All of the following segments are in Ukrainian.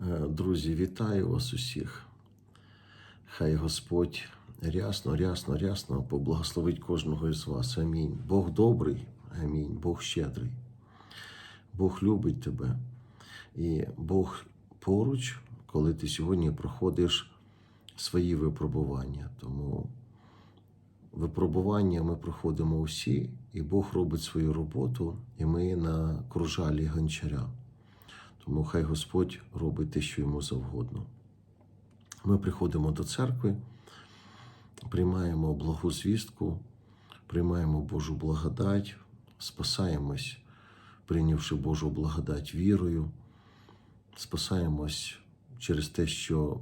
Е, Друзі, вітаю вас усіх. Хай Господь рясно, рясно, рясно поблагословить кожного із вас. Амінь. Бог добрий, амінь. Бог щедрий. Бог любить тебе. І Бог поруч, коли ти сьогодні проходиш свої випробування. Тому випробування ми проходимо усі, і Бог робить свою роботу, і ми на кружалі гончаря. Тому хай Господь робить те, що йому завгодно. Ми приходимо до церкви, приймаємо благу звістку, приймаємо Божу благодать, спасаємось, прийнявши Божу благодать вірою, спасаємось через те, що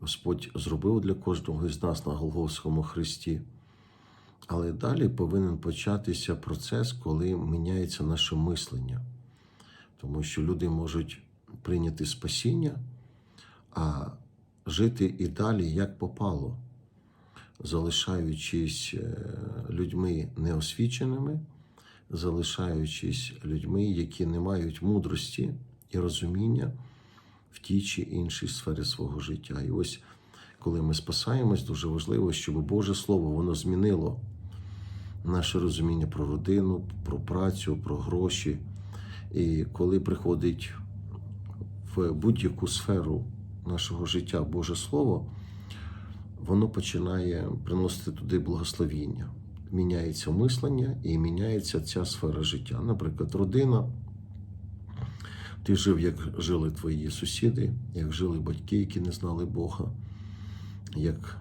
Господь зробив для кожного із нас на Голгофському Христі. Але далі повинен початися процес, коли міняється наше мислення. Тому що люди можуть прийняти спасіння, а жити і далі як попало, залишаючись е, людьми неосвіченими, залишаючись людьми, які не мають мудрості і розуміння в тій чи іншій сфері свого життя. І ось коли ми спасаємось, дуже важливо, щоб Боже Слово воно змінило наше розуміння про родину, про працю, про гроші. І коли приходить в будь-яку сферу нашого життя Боже Слово, воно починає приносити туди благословіння. Міняється мислення і міняється ця сфера життя. Наприклад, родина. Ти жив, як жили твої сусіди, як жили батьки, які не знали Бога, як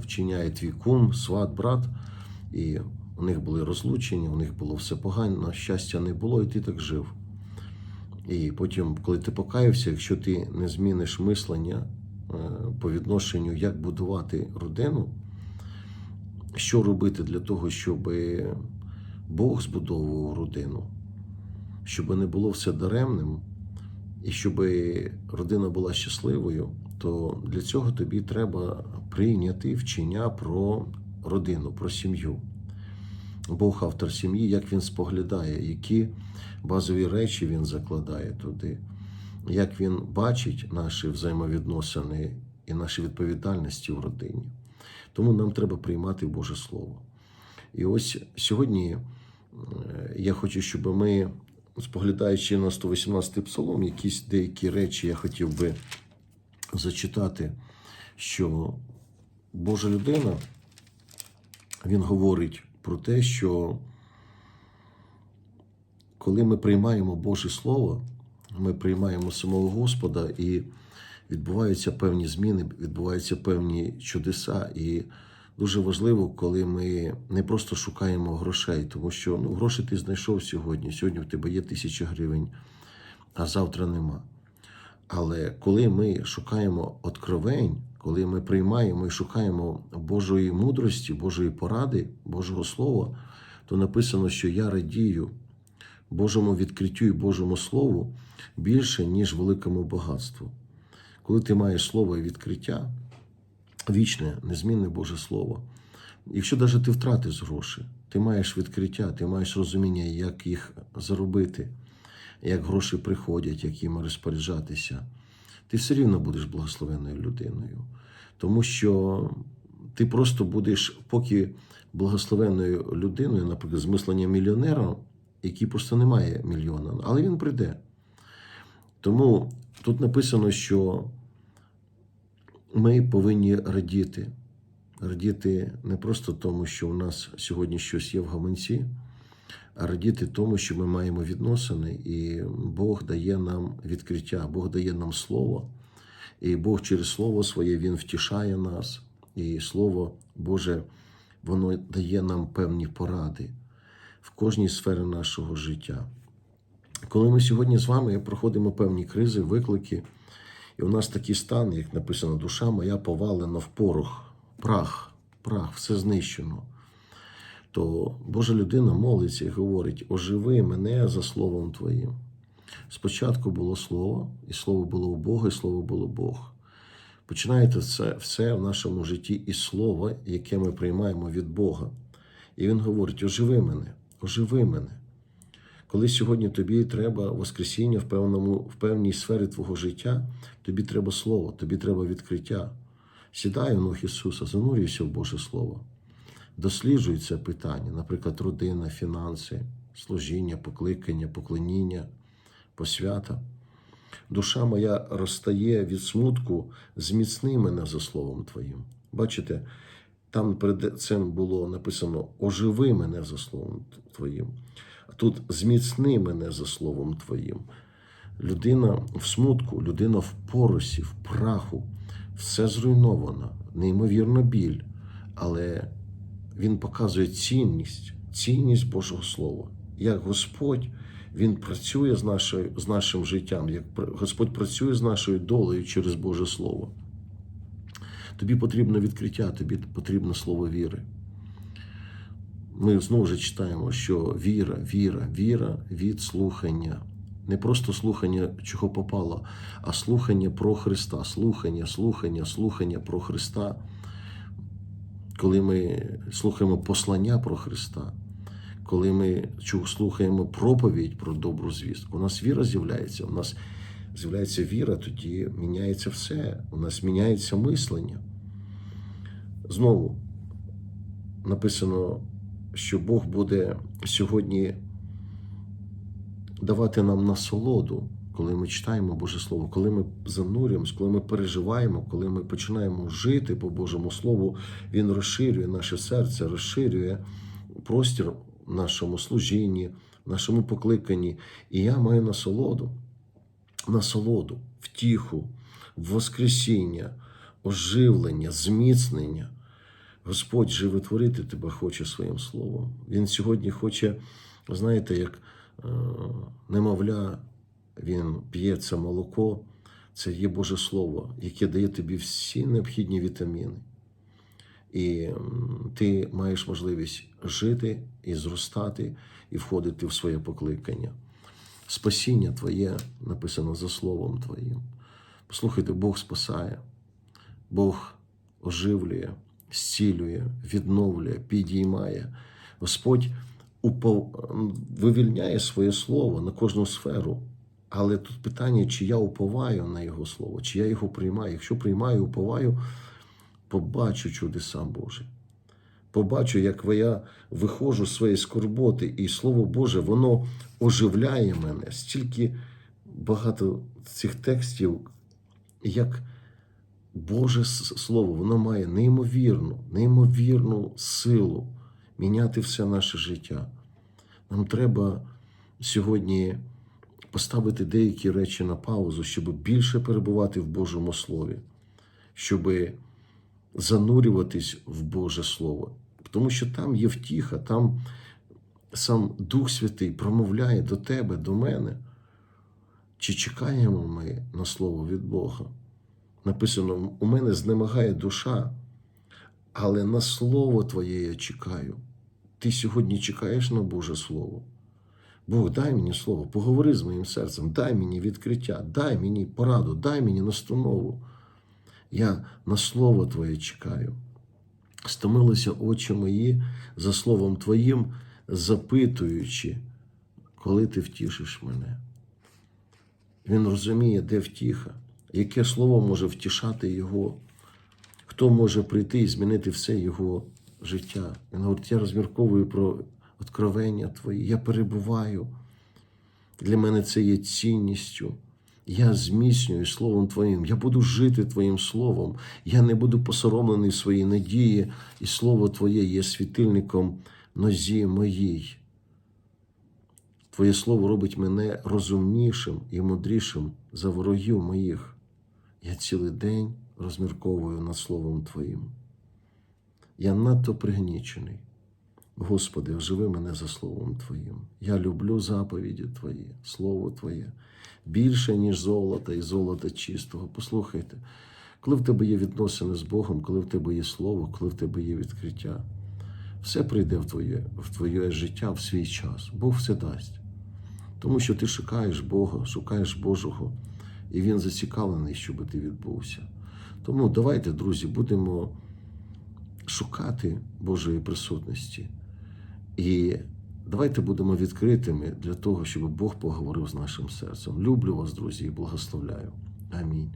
вчиняє твій кум, сват, брат, і у них були розлучені, у них було все погано, щастя не було, і ти так жив. І потім, коли ти покаявся, якщо ти не зміниш мислення е, по відношенню, як будувати родину, що робити для того, щоб Бог збудовував родину, щоб не було все даремним, і щоб родина була щасливою, то для цього тобі треба прийняти вчення про родину, про сім'ю. Бог автор сім'ї, як він споглядає, які базові речі він закладає туди, як він бачить наші взаємовідносини і наші відповідальності в родині. Тому нам треба приймати Боже Слово. І ось сьогодні е, я хочу, щоб ми, споглядаючи на 118 псалом, якісь деякі речі я хотів би зачитати, що Божа людина, він говорить про те, що коли ми приймаємо Боже Слово, ми приймаємо самого Господа і відбуваються певні зміни, відбуваються певні чудеса. І дуже важливо, коли ми не просто шукаємо грошей, тому що ну, гроші ти знайшов сьогодні. Сьогодні в тебе є тисяча гривень, а завтра нема. Але коли ми шукаємо откровень, коли ми приймаємо і шукаємо Божої мудрості, Божої поради, Божого Слова, то написано, що я радію Божому відкриттю і Божому Слову більше, ніж великому багатству. Коли ти маєш слово і відкриття, вічне, незмінне Боже Слово, якщо навіть ти втратиш гроші, ти маєш відкриття, ти маєш розуміння, як їх заробити, як гроші приходять, як їм розпоряджатися, ти все рівно будеш благословенною людиною. Тому що ти просто будеш, поки благословенною людиною, наприклад, з мислення мільйонера, який просто не має мільйона, але він прийде. Тому тут написано, що ми повинні радіти. Радіти не просто тому, що у нас сьогодні щось є в гаманці, радіти тому, що ми маємо відносини, і Бог дає нам відкриття, Бог дає нам слово, і Бог через Слово своє Він втішає нас, і Слово Боже, воно дає нам певні поради в кожній сфері нашого життя. Коли ми сьогодні з вами проходимо певні кризи, виклики, і у нас такий стан, як написано, душа моя повалена в порох, прах, прах, все знищено. То Божа людина молиться і говорить: оживи мене за словом Твоїм. Спочатку було слово, і слово було у Бога, і слово було Бог. Починається це все в нашому житті із слова, яке ми приймаємо від Бога. І Він говорить: оживи мене, оживи мене. Коли сьогодні тобі треба Воскресіння в, певному, в певній сфері твого життя, тобі треба Слово, тобі треба відкриття. Сідай у ног Ісуса, занурюйся в Боже Слово. Досліджуй це питання, наприклад, родина, фінанси, служіння, покликання, поклоніння, посвята. Душа моя розстає від смутку, зміцни мене за словом Твоїм. Бачите, там перед цим було написано оживи мене за словом Твоїм. А тут зміцни мене за словом Твоїм. Людина в смутку, людина в поросі, в праху, все зруйновано, неймовірно біль, але він показує цінність, цінність Божого Слова. Як Господь Він працює з, нашою, з нашим життям, як Господь працює з нашою долею через Боже Слово. Тобі потрібно відкриття, тобі потрібно слово віри. Ми знову ж читаємо, що віра, віра, віра від слухання. Не просто слухання, чого попало, а слухання про Христа, слухання, слухання, слухання про Христа. Коли ми слухаємо послання про Христа, коли ми слухаємо проповідь про добру звістку, у нас віра з'являється. У нас з'являється віра, тоді міняється все. У нас міняється мислення. Знову написано, що Бог буде сьогодні давати нам насолоду, коли ми читаємо Боже Слово, коли ми занурюємось, коли ми переживаємо, коли ми починаємо жити по Божому Слову, Він розширює наше серце, розширює простір нашому служінні, нашому покликанні. І я маю насолоду, насолоду, втіху, воскресіння, оживлення, зміцнення. Господь животворити тебе хоче своїм словом. Він сьогодні хоче, знаєте, як е, немовля, він п'є це молоко, це є Боже Слово, яке дає тобі всі необхідні вітаміни. І ти маєш можливість жити і зростати, і входити в своє покликання. Спасіння Твоє написано за Словом Твоїм. Послухайте, Бог спасає, Бог оживлює, зцілює, відновлює, підіймає. Господь вивільняє своє слово на кожну сферу. Але тут питання, чи я уповаю на Його слово, чи я його приймаю. Якщо приймаю, уповаю, побачу чудеса Божі. Побачу, як я виходжу з своєї скорботи, і Слово Боже, воно оживляє мене. Стільки багато цих текстів, як Боже Слово, воно має неймовірну, неймовірну силу міняти все наше життя. Нам треба сьогодні поставити деякі речі на паузу, щоб більше перебувати в Божому Слові, щоб занурюватись в Боже Слово. Тому що там є втіха, там сам Дух Святий промовляє до тебе, до мене. Чи чекаємо ми на слово від Бога? Написано: у мене знемагає душа, але на слово Твоє я чекаю. Ти сьогодні чекаєш на Боже Слово. Бог, дай мені слово, поговори з моїм серцем, дай мені відкриття, дай мені пораду, дай мені настанову. Я на слово Твоє чекаю. Стомилися очі мої за словом Твоїм, запитуючи, коли ти втішиш мене. Він розуміє, де втіха, яке слово може втішати його, хто може прийти і змінити все його життя. Він говорить, я розмірковую про откровення твої, я перебуваю. Для мене це є цінністю. Я зміцнюю Словом Твоїм, я буду жити Твоїм Словом, я не буду посоромлений в своїй надії, і Слово Твоє є світильником нозі моїй. Твоє слово робить мене розумнішим і мудрішим за ворогів моїх. Я цілий день розмірковую над Словом Твоїм. Я надто пригнічений. Господи, оживи мене за Словом Твоїм. Я люблю заповіді Твої, Слово Твоє, більше, ніж золота і золота чистого. Послухайте, коли в тебе є відносини з Богом, коли в тебе є Слово, коли в тебе є відкриття, все прийде в твоє, в твоє життя в свій час. Бог все дасть. Тому що ти шукаєш Бога, шукаєш Божого, і Він зацікавлений, щоб ти відбувся. Тому давайте, друзі, будемо шукати Божої присутності і Давайте будемо відкритими для того, щоб Бог поговорив з нашим серцем. Люблю вас, друзі, і благословляю. Амінь.